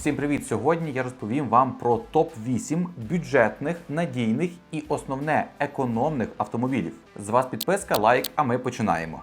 Всім привіт! Сьогодні я розповім вам про топ 8 бюджетних, надійних і основне економних автомобілів. З вас підписка, лайк, а ми починаємо.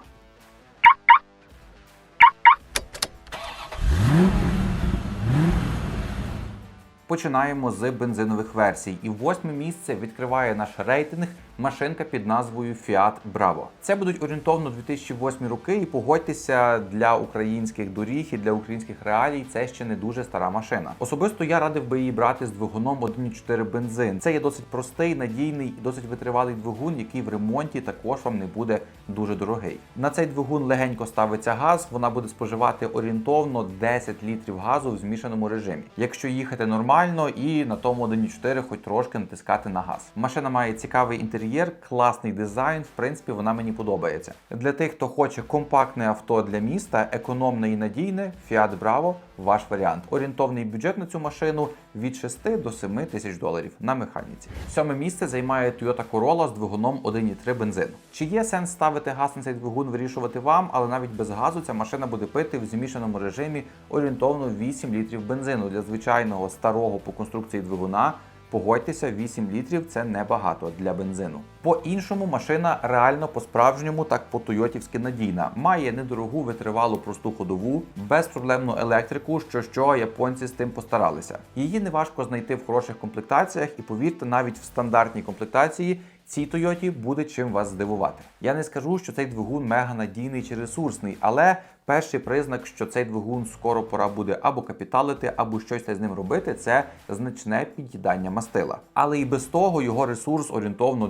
Починаємо з бензинових версій. І восьме місце відкриває наш рейтинг машинка під назвою Fiat Bravo. Це будуть орієнтовно 2008 роки, і погодьтеся для українських доріг і для українських реалій. Це ще не дуже стара машина. Особисто я радив би її брати з двигуном 1.4 бензин. Це є досить простий, надійний і досить витривалий двигун, який в ремонті також вам не буде дуже дорогий. На цей двигун легенько ставиться газ. Вона буде споживати орієнтовно 10 літрів газу в змішаному режимі. Якщо їхати нормально і на тому 1.4 хоч трошки натискати на газ. Машина має цікавий інтер'єр, класний дизайн. В принципі, вона мені подобається. Для тих, хто хоче компактне авто для міста, економне і надійне, Fiat Bravo – ваш варіант. Орієнтовний бюджет на цю машину від 6 до 7 тисяч доларів на механіці. Сьоме місце займає Toyota Corolla з двигуном 1.3 бензин. Чи є сенс ставити газ на цей двигун, вирішувати вам, але навіть без газу ця машина буде пити в змішаному режимі орієнтовно 8 літрів бензину для звичайного старого по конструкції двигуна. Погодьтеся, 8 літрів це небагато для бензину. По-іншому машина реально по-справжньому, так по-тойотівськи надійна. Має недорогу витривалу просту ходову, безпроблемну електрику, що що японці з тим постаралися. Її не важко знайти в хороших комплектаціях, і повірте, навіть в стандартній комплектації цій Тойоті буде чим вас здивувати. Я не скажу, що цей двигун мега надійний чи ресурсний, але перший признак, що цей двигун скоро пора буде або капіталити, або щось з ним робити, це значне під'їдання мастила. Але і без того його ресурс орієнтовно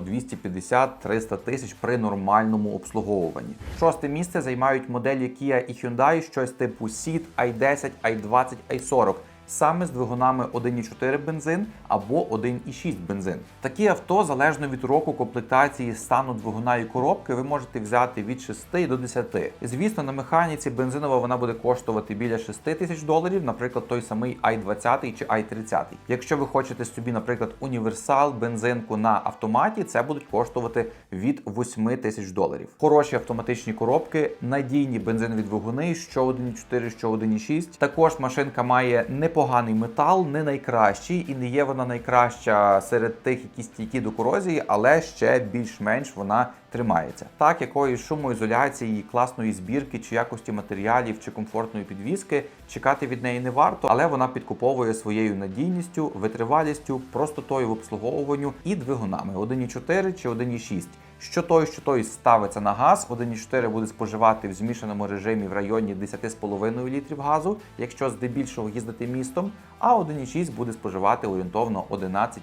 250-300 тисяч при нормальному обслуговуванні. Шосте місце займають моделі Kia і Hyundai, щось типу Ceed, i10, i20, i40 саме з двигунами 1,4 бензин або 1,6 бензин. Такі авто, залежно від року комплектації стану двигуна і коробки, ви можете взяти від 6 до 10. Звісно, на механіці бензинова вона буде коштувати біля 6 тисяч доларів, наприклад, той самий i20 чи i30. Якщо ви хочете собі, наприклад, універсал, бензинку на автоматі, це будуть коштувати від 8 тисяч доларів. Хороші автоматичні коробки, надійні бензинові двигуни, що 1,4, що 1,6. Також машинка має непоганий непоганий метал, не найкращий, і не є вона найкраща серед тих, які стійкі до корозії, але ще більш-менш вона тримається. Так, якоїсь шумоізоляції, класної збірки, чи якості матеріалів, чи комфортної підвіски чекати від неї не варто, але вона підкуповує своєю надійністю, витривалістю, простотою в обслуговуванню і двигунами 1,4 чи 1,6. Що той, що той ставиться на газ, 1,4 буде споживати в змішаному режимі в районі 10,5 літрів газу, якщо здебільшого їздити містом, а 1,6 буде споживати орієнтовно 11-12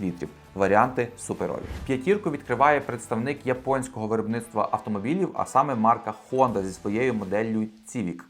літрів. Варіанти суперові. П'ятірку відкриває представник японського виробництва автомобілів, а саме марка Honda зі своєю моделлю Civic.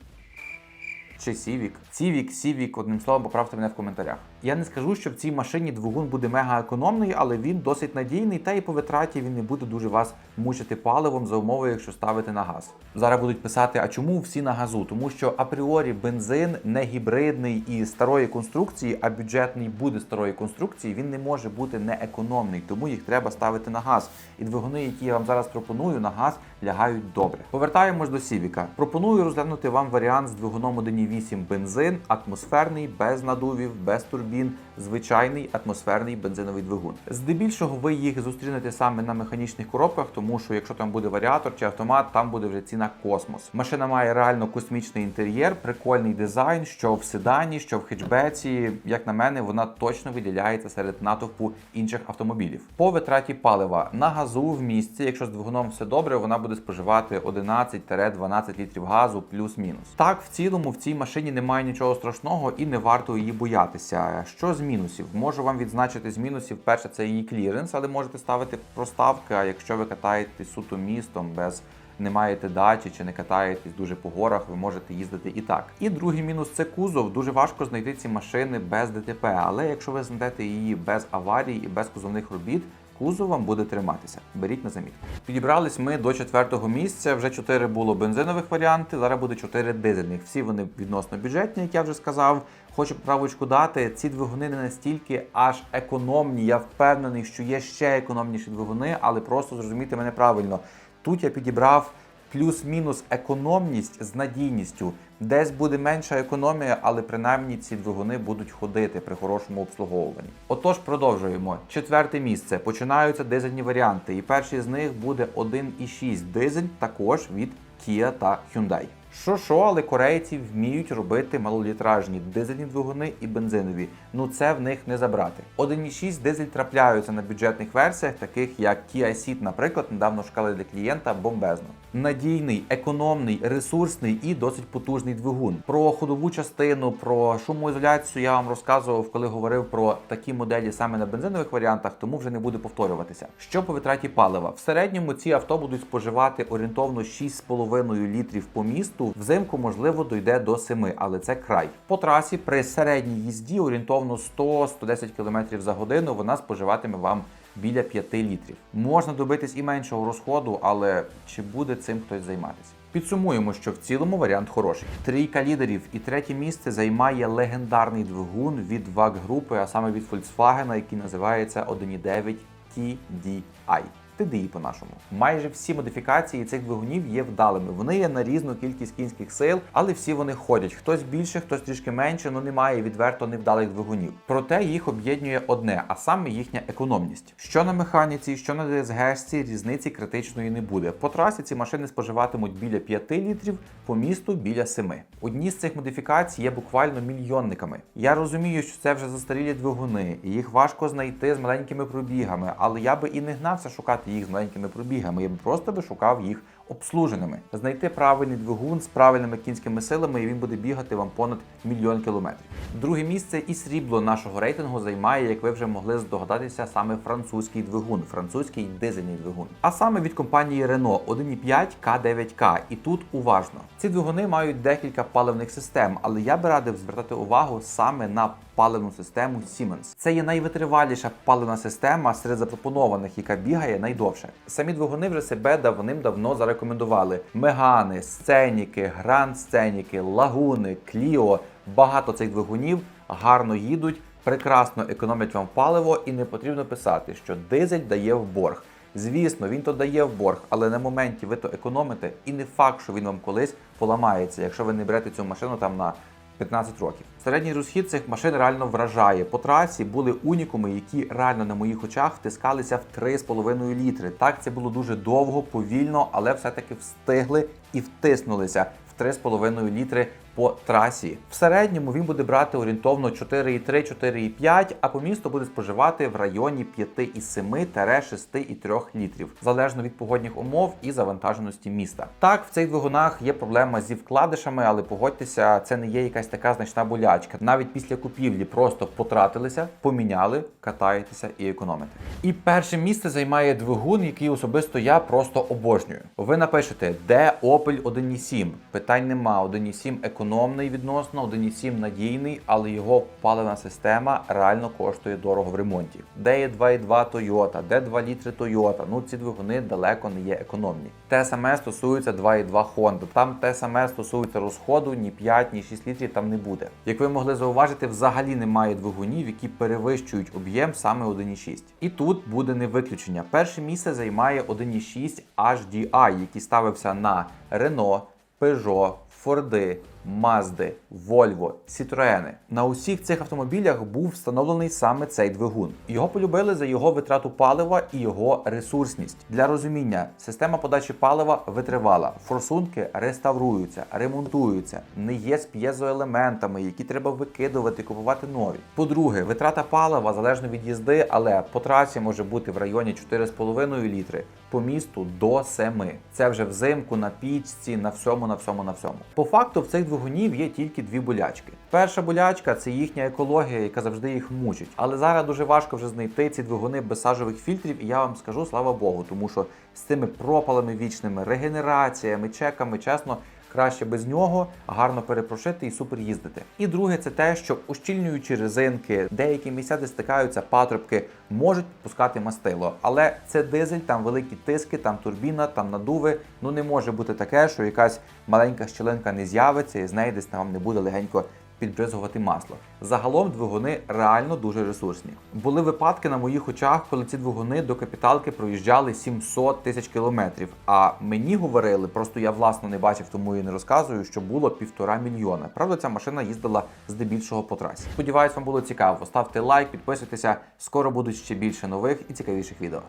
Чи Civic? Civic, Civic, одним словом, поправте мене в коментарях. Я не скажу, що в цій машині двигун буде мега економний, але він досить надійний, та і по витраті він не буде дуже вас мучити паливом за умови, якщо ставити на газ. Зараз будуть писати, а чому всі на газу? Тому що апріорі бензин не гібридний і старої конструкції, а бюджетний буде старої конструкції, він не може бути не економний, тому їх треба ставити на газ. І двигуни, які я вам зараз пропоную, на газ лягають добре. Повертаємось до Сівіка. Пропоную розглянути вам варіант з двигуном 1.8 бензин, атмосферний, без надувів, без турбін, звичайний атмосферний бензиновий двигун. Здебільшого ви їх зустрінете саме на механічних коробках, тому що якщо там буде варіатор чи автомат, там буде вже ціна космос. Машина має реально космічний інтер'єр, прикольний дизайн, що в седані, що в хетчбеці. Як на мене, вона точно виділяється серед натовпу інших автомобілів. По витраті палива на газу в місці, якщо з двигуном все добре, вона буде споживати 11-12 літрів газу плюс-мінус. Так, в цілому в цій машині немає нічого страшного і не варто її боятися. Що з мінусів? Можу вам відзначити з мінусів. Перше, це її кліренс, але можете ставити проставки. А якщо ви катаєтесь суто містом без не маєте дачі чи не катаєтесь дуже по горах, ви можете їздити і так. І другий мінус це кузов. Дуже важко знайти ці машини без ДТП. Але якщо ви знайдете її без аварій і без кузовних робіт. Кузов вам буде триматися. Беріть на замітку. Підібрались ми до четвертого місця. Вже чотири було бензинових варіанти. Зараз буде чотири дизельних. Всі вони відносно бюджетні, як я вже сказав. Хочу правочку дати. Ці двигуни не настільки аж економні. Я впевнений, що є ще економніші двигуни, але просто зрозумійте мене правильно. Тут я підібрав плюс-мінус економність з надійністю. Десь буде менша економія, але принаймні ці двигуни будуть ходити при хорошому обслуговуванні. Отож, продовжуємо. Четверте місце. Починаються дизельні варіанти, і перший з них буде 1,6 дизель, також від Kia та Hyundai. Що що, але корейці вміють робити малолітражні дизельні двигуни і бензинові. Ну це в них не забрати. 1,6 дизель трапляються на бюджетних версіях, таких як Kia Ceed, наприклад, недавно шукали для клієнта бомбезно. Надійний, економний, ресурсний і досить потужний двигун. Про ходову частину, про шумоізоляцію я вам розказував, коли говорив про такі моделі саме на бензинових варіантах, тому вже не буду повторюватися. Що по витраті палива? В середньому ці авто будуть споживати орієнтовно 6,5 літрів по місту. Взимку, можливо, дойде до 7, але це край. По трасі при середній їзді орієнтовно 100-110 км за годину вона споживатиме вам біля 5 літрів. Можна добитись і меншого розходу, але чи буде цим хтось займатися? Підсумуємо, що в цілому варіант хороший. Трійка лідерів і третє місце займає легендарний двигун від VAG групи, а саме від Volkswagen, який називається 1.9 TDI. TDI по-нашому. Майже всі модифікації цих двигунів є вдалими. Вони є на різну кількість кінських сил, але всі вони ходять. Хтось більше, хтось трішки менше, але немає відверто невдалих двигунів. Проте їх об'єднує одне, а саме їхня економність. Що на механіці, що на ДСГшці, різниці критичної не буде. По трасі ці машини споживатимуть біля 5 літрів, по місту біля 7. Одні з цих модифікацій є буквально мільйонниками. Я розумію, що це вже застарілі двигуни, і їх важко знайти з маленькими пробігами, але я би і не гнався шукати їх з маленькими пробігами. Я б просто би шукав їх обслуженими. Знайти правильний двигун з правильними кінськими силами, і він буде бігати вам понад мільйон кілометрів. Друге місце і срібло нашого рейтингу займає, як ви вже могли здогадатися, саме французький двигун, французький дизельний двигун. А саме від компанії Renault 1.5 K9K. І тут уважно. Ці двигуни мають декілька паливних систем, але я би радив звертати увагу саме на паливну систему Siemens. Це є найвитриваліша паливна система серед запропонованих, яка бігає найдовше. Самі двигуни вже себе давним-давно зарекомендували. Мегани, сценіки, гранд сценіки, лагуни, кліо. Багато цих двигунів гарно їдуть, прекрасно економлять вам паливо, і не потрібно писати, що дизель дає в борг. Звісно, він то дає в борг, але на моменті ви то економите, і не факт, що він вам колись поламається, якщо ви не берете цю машину там на 15 років. Середній розхід цих машин реально вражає. По трасі були унікуми, які реально на моїх очах втискалися в 3,5 літри. Так, це було дуже довго, повільно, але все-таки встигли і втиснулися в 3,5 літри по трасі. В середньому він буде брати орієнтовно 4,3-4,5, а по місту буде споживати в районі 5,7-6,3 літрів, залежно від погодних умов і завантаженості міста. Так, в цих двигунах є проблема зі вкладишами, але погодьтеся, це не є якась така значна болячка. Навіть після купівлі просто потратилися, поміняли, катаєтеся і економите. І перше місце займає двигун, який особисто я просто обожнюю. Ви напишете, де Opel 1.7? Питань нема. 1.7 економний відносно, 1.7 надійний, але його паливна система реально коштує дорого в ремонті. Де є 2.2 Toyota, де 2 літри Toyota. Ну ці двигуни далеко не є економні. Те саме стосується 2.2 Honda. Там те саме стосується розходу, ні 5, ні 6 літрів там не буде. Як ви могли зауважити, взагалі немає двигунів, які перевищують об'єм саме 1.6. І тут буде не виключення. Перше місце займає 1.6 HDI, який ставився на Renault, Peugeot, Форди, Мазди, Вольво, Citroen. На усіх цих автомобілях був встановлений саме цей двигун. Його полюбили за його витрату палива і його ресурсність. Для розуміння, система подачі палива витривала, форсунки реставруються, ремонтуються, не є з п'єзоелементами, які треба викидувати, купувати нові. По-друге, витрата палива залежно від їзди, але по трасі може бути в районі 4,5 літри, по місту до 7. Це вже взимку на пічці, на всьому, на всьому, на всьому. По факту в цих двигунів є тільки дві болячки. Перша болячка це їхня екологія, яка завжди їх мучить. Але зараз дуже важко вже знайти ці двигуни без сажових фільтрів, і я вам скажу слава Богу, тому що з цими пропалами вічними, регенераціями, чеками, чесно. Краще без нього гарно перепрошити і супер їздити. І друге, це те, що ущільнюючи резинки, деякі місця, де стикаються патрубки, можуть пускати мастило. Але це дизель, там великі тиски, там турбіна, там надуви. Ну не може бути таке, що якась маленька щілинка не з'явиться і з неї десь там не буде легенько підбризгувати масло. Загалом двигуни реально дуже ресурсні. Були випадки на моїх очах, коли ці двигуни до капіталки проїжджали 700 тисяч кілометрів. А мені говорили, просто я власно не бачив, тому і не розказую, що було півтора мільйона. Правда, ця машина їздила здебільшого по трасі. Сподіваюсь, вам було цікаво. Ставте лайк, підписуйтеся. Скоро будуть ще більше нових і цікавіших відео.